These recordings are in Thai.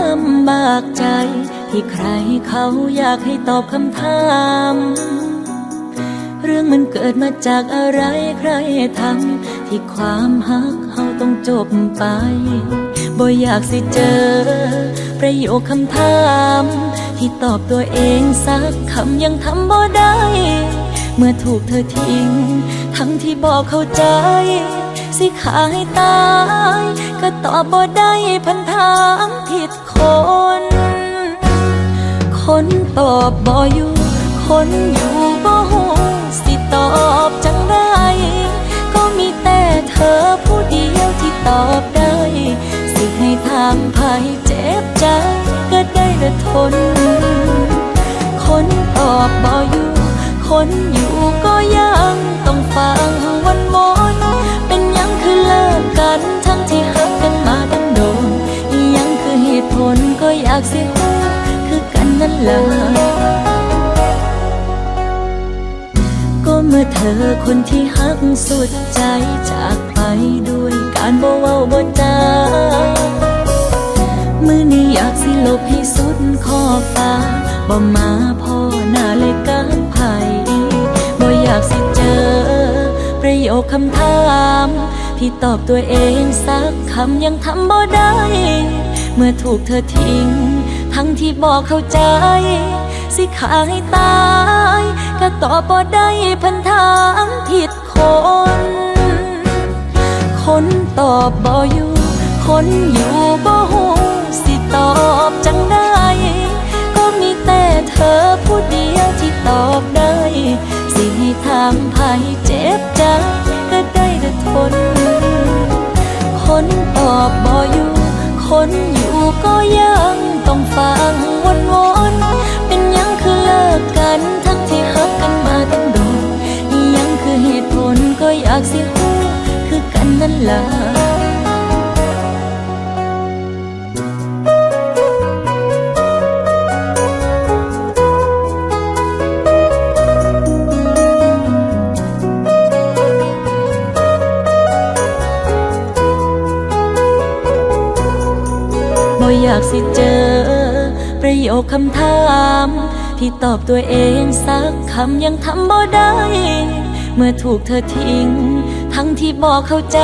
ลำบากใจ ที่ใครเขาอยากให้ตอบคำถาม เรื่องมันเกิดมาจากอะไรใครทำที่ความฮักเฮาต้องจบไป บ่อยากสิเจอ ประโยคคำถาม ที่ตอบตัวเองสักคำยังทำบ่ได้ เมื่อถูกเธอทิ้ง ทั้งที่บอกเข้าใจสิขาให้ตาย ก็ตอบบ่ได้พันถามผิด คน คนตอบบ่อยู่ คนอยู่บ่หูสิตอบจังได้ก็มีแต่เธอผู้เดียวที่ตอบได้ สิให้ทางภัยเจ็บใจก็ได้แต่ทน คนตอบบ่อยู่ คนากสิรู้คือกันนั่นแหละก็เมื่อเธอคนที่หักสุดใจจากไปด้วยการบ่เว้าบ่จามือนี้อยากสิลบให้สุดขอบฟ้าบ่มาพ่อหน้าเลยการไผ่บ่อยากสิเจอ ประโยคคำถาม ที่ตอบตัวเองสักคำยังทำบ่ได้ เมื่อถูกเธอทิ้ง ทั้งที่บอกเข้าใจ สิขาให้ตาย ก็ตอบบ่ได้พันถามผิดคน คนตอบบ่อยู่ คนอยู่บ่หูสิตอบจังได้ ก็มีแต่เธอผู้เดียวที่ตอบได้ สิให้ทางภัยเจ็บใจก็ได้แต่ทน คนตอบบ่อยู่ คนอยู่ก็ยังต้องฟังวนวนๆเป็นยังคือเลิกกันทั้งที่ฮักกันมาตั้งโดนยังคือเหตุผลก็อยากสิฮู้คือกันนั่นล่ะ โยคคำถามที่ตอบตัวเองสักคำยังทำบ่ได้ เมื่อถูกเธอทิ้ง ทั้งที่บอกเข้าใจ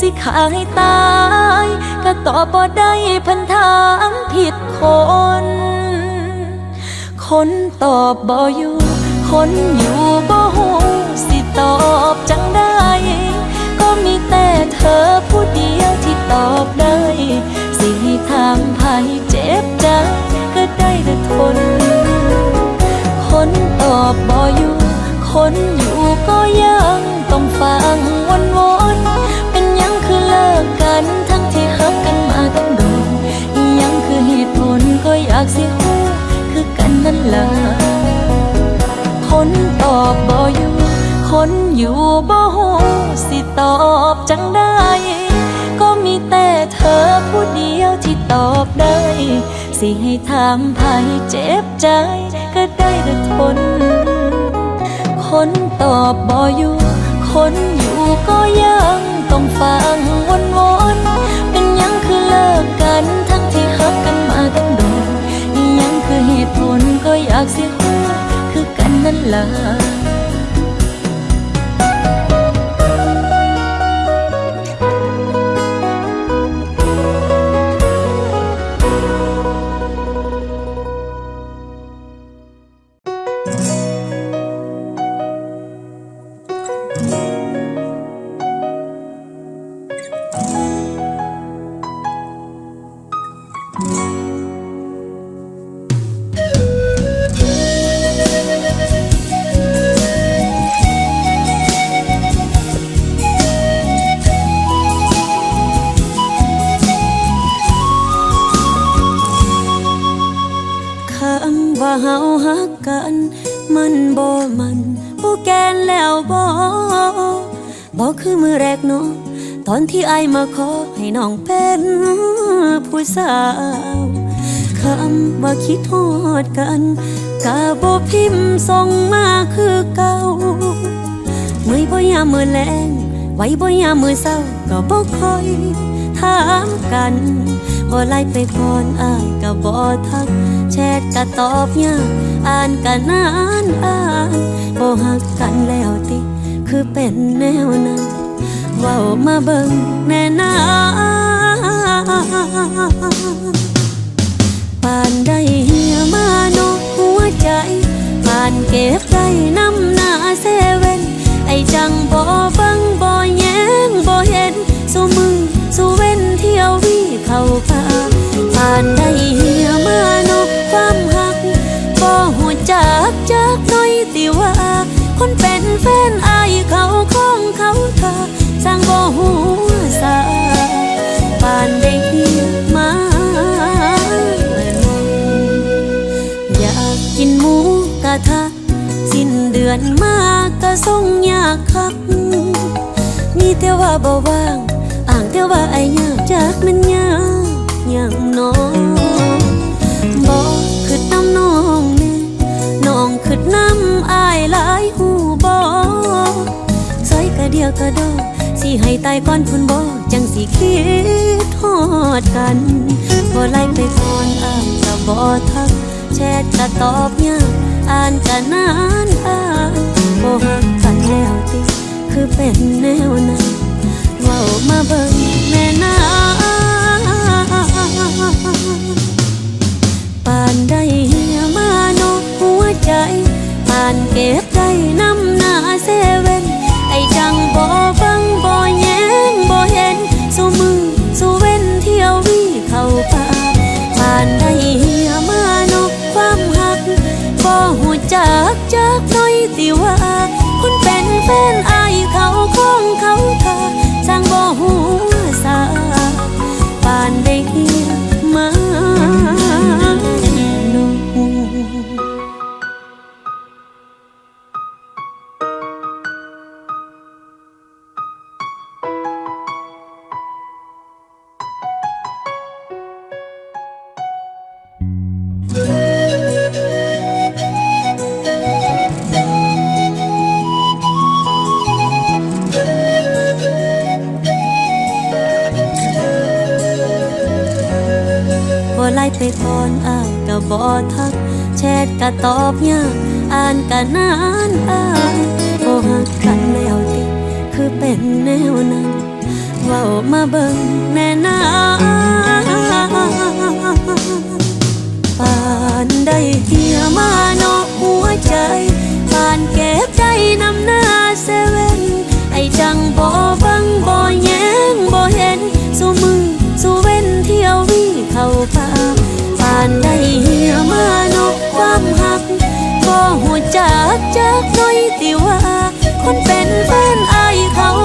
สิขาให้ตาย ก็ตอบบ่ได้พันถามผิดคน คนตอบบ่อยู่ คนอยู่บ่หูสิตอบจังได้ ก็มีแต่เธอผู้เดียวที่ตอบได้ อบบ่อยู่ คนอยู่ก็ยังต้องฟังวนวนเป็นยังคือเลิกกันทั้งที่หักกันมาตั้งโดนยังคือเหตุผลก็อยากสิฮู้คือกันนั่นล่ะคนตอบบ่อยู่ คนอยู่บ่ สิให้ถามภัยเจ็บใจ ก็ได้แต่ทน คนตอบบ่อยู่ คนอยู่ก็ยังต้องฟังวนวนๆเป็นยังคือเลิกกันทั้งที่หักกันมาตั้งโดนยังคือเหตุผลก็อยากสิรู้คือกันนั่นล่ะ กัน มันบ่มันบ่แกนแล้วบ่บ่คือมือแรกเนาะตอนที่ไอมาขอให้น้องเป็นผู้สาวคำว่าคิดฮอดกันกะบ่พิมพ์ส่งมาคือเก่ามือบ่ยามมือแลงไว้บ่ยามมือเศร้าก็บ่ค่อย ถามกันบ่ไล่ไปก่อนอายก็บ่ทัก แชทก็ตอบยากอ่านก็นานอ่านบ่ฮักกันแล้วติคือเป็นแนวนั้นเว้ามาเบิ่งแน่นาปานได้เหียมาโนหัวใจปานเก็บได้น้ำหน้าเซเว่นไอจังบ่ฟังบ่แยงบ่เห็นสู้มือ เที่ยววิเข้าป่าผ่านได้เหียมาโนความหักบ่หูจักจักน้อยติว่า คนเป็นแฟนอายเขาของเขาเธอสร้างบ่หัวสาปานได้เหียมานอยากกินหมูกระทะสิ้นเดือนมาก็ส่งยากคักมีแต่ว่าบ่ว่าง อ่างแต่ว่าไอ้ยากจากมันยากอย่างน้องบ่คือน้ำน้องแน่น้องคือน้ำอายหลายหูบ่ใส่กะเดียวกะดอกสิให้ตายก่อนพุ่นบ่จังสิคิดทอดกันบ่ไล่ไปก่อนอ่านก็บ่ทักแชทก็ตอบยากอ่านก็นานอ่านบ่ฮักกันแล้วติคือเป็นแนวนั้นเว้ามาเบิ่ง แม่นาปานได้เหียมาโนหัวใจปานเก็บได้น้ำหน้าเซเว่น ไอจังบ่ฟังบ่แยงบ่เห็นสู้มือสู้เว้นเที่ยววิเข้าป่าผ่านได้เหียมาโนความหักบ่หูจักจักหน้อยติว่า คนเป็นแฟน บ่ไล่ไปก่อนอายก็บ่ทัก แชทก็ตอบยากอ่านก็นานอ่านบ่ฮักกันแล้วติคือเป็นแนวนั้นเว้ามาเบิ่งแน่นาปานได้เหียมาโนหัวใจปานเก็บได้น้ำหน้าเซเว่นไอจังบ่ฟังบ่ากจากหน้อยติว่า คนเป็นแฟนอายเขาขอเขา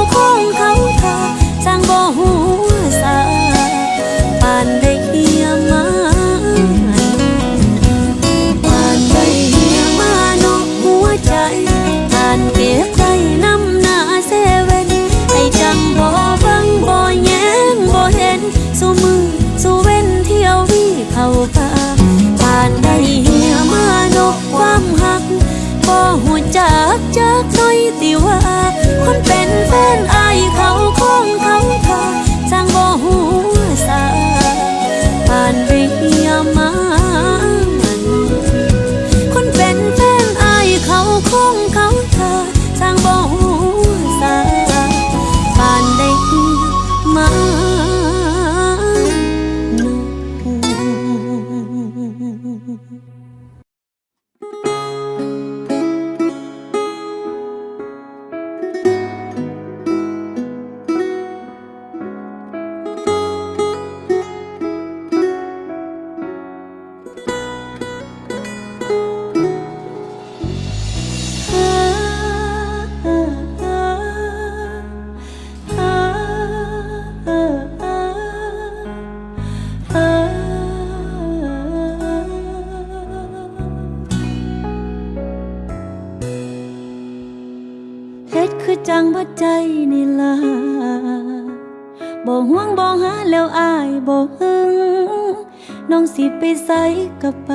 คือจังบ่ใจนี่ล่ะบ่ห่วงบ่หาแล้วอายบ่หึงน้องสิไปใส่ก็ไป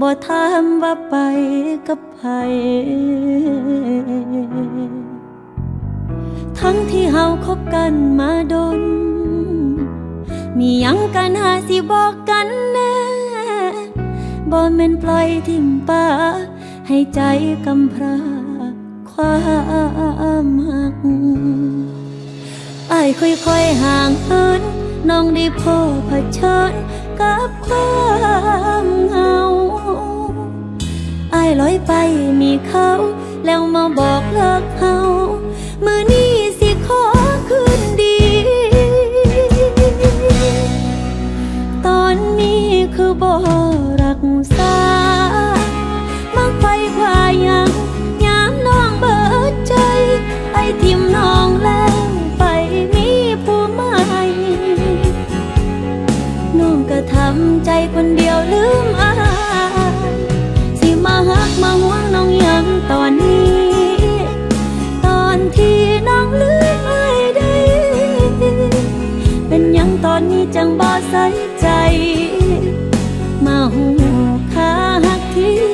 บ่ถามว่าไปกับไผทั้งที่เฮาคบกันมาดน มียังกันหาสิบอกกันแน่บ่แม่นปล่อยทิ่มป้าให้ใจกำพร้า ความหักไอ้ค่อยๆห่างเหินน้องได้พอเผชิญกับความเหงาไอ้ลอยไปมีเขา แล้วมาบอกเลิกเขามือนี้สิขอคืนดี ตอนนี้คือบอก จังบ่ใส่ใจ มาหูคาหักที่